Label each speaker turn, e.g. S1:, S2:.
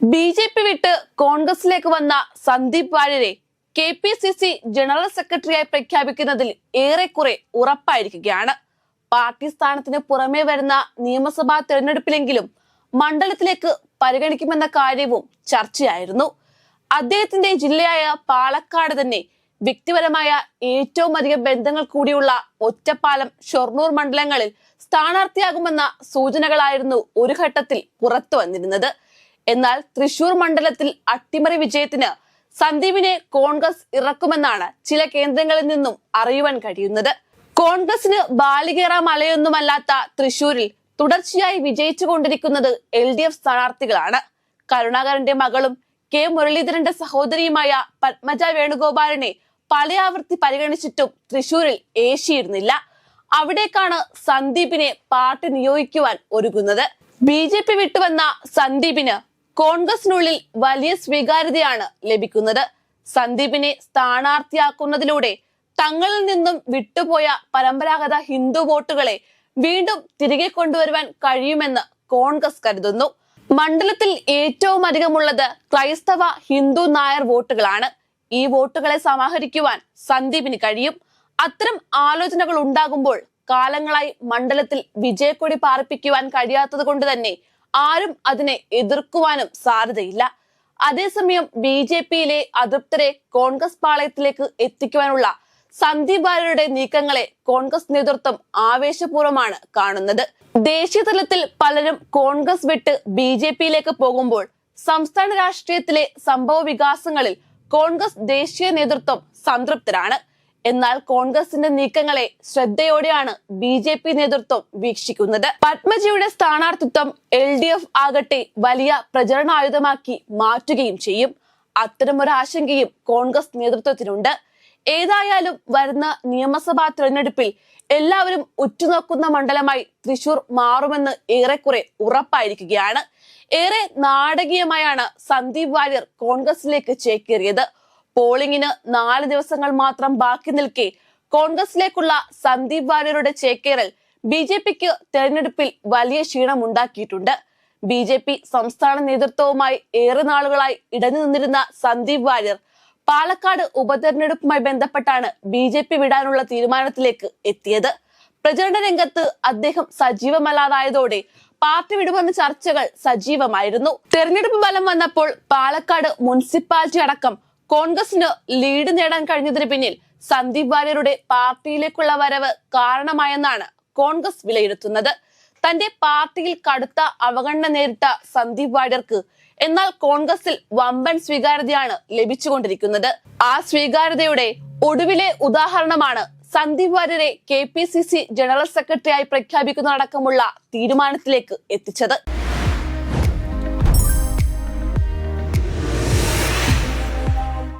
S1: B J P വിട്ട് കോൺഗ്രസിലേക്ക് വന്ന Sandeep വാര്യരെ K P C C general സെക്രട്ടറിയായി പ്രഖ്യാപിക്കുന്നതിൽ ഏറെക്കുറെ ഉറപ്പായിരിക്കുകയാണ്. പാർട്ടി സ്ഥാനത്തിന് പുറമേ വരുന്ന നിയമസഭാ തെരഞ്ഞെടുപ്പിലെങ്കിലും മണ്ഡലത്തിലേക്ക് പരിഗണിക്കുമെന്ന കാര്യവും ചർച്ചയായിരുന്നു. അദ്ദേഹത്തിന്റെ ജില്ലയായ പാലക്കാട് തന്നെ വ്യക്തിപരമായ ഏറ്റവും അധികം ബന്ധങ്ങൾ കൂടിയുള്ള ഒറ്റപ്പാലം ഷൊർണൂർ മണ്ഡലങ്ങളിൽ സ്ഥാനാർത്ഥിയാകുമെന്ന സൂചനകളായിരുന്നു ഒരു ഘട്ടത്തിൽ പുറത്തു വന്നിരുന്നത് എന്നാൽ തൃശൂർ മണ്ഡലത്തിൽ അട്ടിമറി വിജയത്തിന് സന്ദീപിനെ കോൺഗ്രസ് ഇറക്കുമെന്നാണ് ചില കേന്ദ്രങ്ങളിൽ നിന്നും അറിയുവാൻ കഴിയുന്നത്. കോൺഗ്രസിന് ബാലികേറ മലയൊന്നുമല്ലാത്ത തൃശൂരിൽ തുടർച്ചയായി വിജയിച്ചുകൊണ്ടിരിക്കുന്നത് എൽ ഡി എഫ് സ്ഥാനാർത്ഥികളാണ്. കരുണാകരന്റെ മകളും കെ മുരളീധരന്റെ സഹോദരിയുമായ പത്മജ വേണുഗോപാലിനെ പലയാവർത്തി പരിഗണിച്ചിട്ടും തൃശൂരിൽ ഏശിയിരുന്നില്ല. അവിടേക്കാണ് സന്ദീപിനെ പാർട്ടി നിയോഗിക്കുവാൻ ഒരുങ്ങുന്നത്. ബി ജെ പി വിട്ടുവന്ന സന്ദീപിന് കോൺഗ്രസിനുള്ളിൽ വലിയ സ്വീകാര്യതയാണ് ലഭിക്കുന്നത്. സന്ദീപിനെ സ്ഥാനാർത്ഥിയാക്കുന്നതിലൂടെ തങ്ങളിൽ നിന്നും വിട്ടുപോയ പരമ്പരാഗത ഹിന്ദു വോട്ടുകളെ വീണ്ടും തിരികെ കൊണ്ടുവരുവാൻ കഴിയുമെന്ന് കോൺഗ്രസ് കരുതുന്നു. മണ്ഡലത്തിൽ ഏറ്റവും അധികമുള്ളത് ക്രൈസ്തവ ഹിന്ദു നായർ വോട്ടുകളാണ്. ഈ വോട്ടുകളെ സമാഹരിക്കുവാൻ സന്ദീപിന് കഴിയും. അത്തരം ആലോചനകൾ ഉണ്ടാകുമ്പോൾ കാലങ്ങളായി മണ്ഡലത്തിൽ വിജയക്കൊടി പാർപ്പിക്കുവാൻ കഴിയാത്തത് കൊണ്ട് തന്നെ ആരും അതിനെ എതിർക്കുവാനും സാധ്യതയില്ല. അതേസമയം ബി ജെ പിയിലെ അതൃപ്തരെ കോൺഗ്രസ് പാളയത്തിലേക്ക് എത്തിക്കുവാനുള്ള സന്ദീപ് ബാലയുടെ നീക്കങ്ങളെ കോൺഗ്രസ് നേതൃത്വം ആവേശപൂർവമാണ് കാണുന്നത്. ദേശീയ തലത്തിൽ പലരും കോൺഗ്രസ് വിട്ട് ബി ജെ പിയിലേക്ക് പോകുമ്പോൾ സംസ്ഥാന രാഷ്ട്രീയത്തിലെ സംഭവ വികാസങ്ങളിൽ കോൺഗ്രസ് ദേശീയ നേതൃത്വം സംതൃപ്തരാണ്. എന്നാൽ കോൺഗ്രസിന്റെ നീക്കങ്ങളെ ശ്രദ്ധയോടെയാണ് ബി ജെ പി നേതൃത്വം വീക്ഷിക്കുന്നത്. പത്മജിയുടെ സ്ഥാനാർത്ഥിത്വം എൽ ഡി എഫ് ആകട്ടെ വലിയ പ്രചരണായുധമാക്കി മാറ്റുകയും ചെയ്യും. അത്തരമൊരു ആശങ്കയും കോൺഗ്രസ് നേതൃത്വത്തിനുണ്ട്. ഏതായാലും വരുന്ന നിയമസഭാ തിരഞ്ഞെടുപ്പിൽ എല്ലാവരും ഉറ്റുനോക്കുന്ന മണ്ഡലമായി തൃശൂർ മാറുമെന്ന് ഏറെക്കുറെ ഉറപ്പായിരിക്കുകയാണ്. ഏറെ നാടകീയമായാണ് സന്ദീപ് വാര്യർ കോൺഗ്രസിലേക്ക് ചേക്കേറിയത്. പോളിംഗിന് നാല് ദിവസങ്ങൾ മാത്രം ബാക്കി നിൽക്കെ കോൺഗ്രസിലേക്കുള്ള സന്ദീപ് വാര്യരുടെ ചേക്കേറൽ ബി ജെ പിക്ക് തെരഞ്ഞെടുപ്പിൽ വലിയ ക്ഷീണമുണ്ടാക്കിയിട്ടുണ്ട്. ബി ജെ പി സംസ്ഥാന നേതൃത്വവുമായി ഏറെ നാളുകളായി ഇടഞ്ഞു നിന്നിരുന്ന സന്ദീപ് വാര്യർ പാലക്കാട് ഉപതെരഞ്ഞെടുപ്പുമായി ബന്ധപ്പെട്ടാണ് ബി ജെ പി വിടാനുള്ള തീരുമാനത്തിലേക്ക് എത്തിയത്. പ്രചരണ രംഗത്ത് അദ്ദേഹം സജീവമല്ലാതായതോടെ പാർട്ടി വിടുമെന്ന ചർച്ചകൾ സജീവമായിരുന്നു. തെരഞ്ഞെടുപ്പ് ഫലം വന്നപ്പോൾ പാലക്കാട് മുനിസിപ്പാലിറ്റി അടക്കം കോൺഗ്രസിന് ലീഡ് നേടാൻ കഴിഞ്ഞതിന് പിന്നിൽ സന്ദീപ് വാര്യരുടെ പാർട്ടിയിലേക്കുള്ള വരവ് കാരണമായെന്നാണ് കോൺഗ്രസ് വിലയിരുത്തുന്നത്. തന്റെ പാർട്ടിയിൽ കടുത്ത അവഗണന നേരിട്ട സന്ദീപ് വാര്യർക്ക് എന്നാൽ കോൺഗ്രസിൽ വമ്പൻ സ്വീകാര്യതയാണ് ലഭിച്ചുകൊണ്ടിരിക്കുന്നത്. ആ സ്വീകാര്യതയുടെ ഒടുവിലെ ഉദാഹരണമാണ് Sandeep വാര്യരെ K P C C general സെക്രട്ടറിയായി പ്രഖ്യാപിക്കുന്നതടക്കമുള്ള തീരുമാനത്തിലേക്ക് എത്തിച്ചത്.